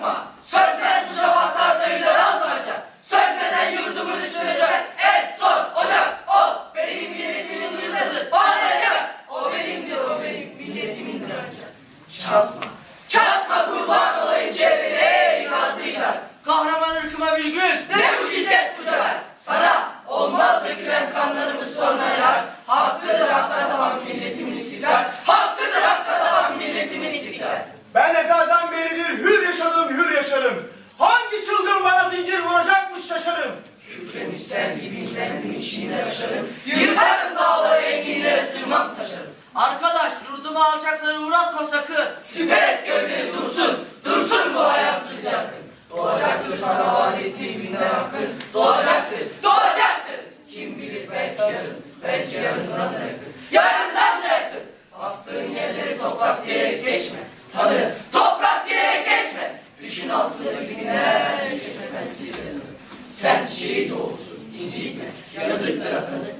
yapma. Sönmez bu şafaklarda yüzelen sancak. Sönmeden yurdumun üstüne zemek. En son ocak o. Benim milletimin yıldızı parlayacak. O benimdir o benim milletimindir ancak. Çatma. Çatma kurban olayım çevreni ey nazlı ilan. Kahraman ırkıma bir gün. Ne bu şiddet bu zafer? Sana olmaz dökülen kanlarımız sonra yarar. Hakkıdır haklar tamam millet. sen dibinden içine aşarım. Yırtarım dağları enginlere sırmam taşarım. Arkadaş yurduma alçakları uğratma sakın. Siper et gölgeni dursun. Dursun bu hayatsız yakın. Doğacaktır sana vaat ettiğim günler hakkın. Doğacaktır. Doğacaktır. Kim bilir belki yarın. Belki yarından da yakın. Yarından da yakın. Bastığın yerleri toprak diyerek geçme. Tanırım. Toprak diyerek geçme. Düşün altındaki günler. Sen şehit olsun. indigna, que as.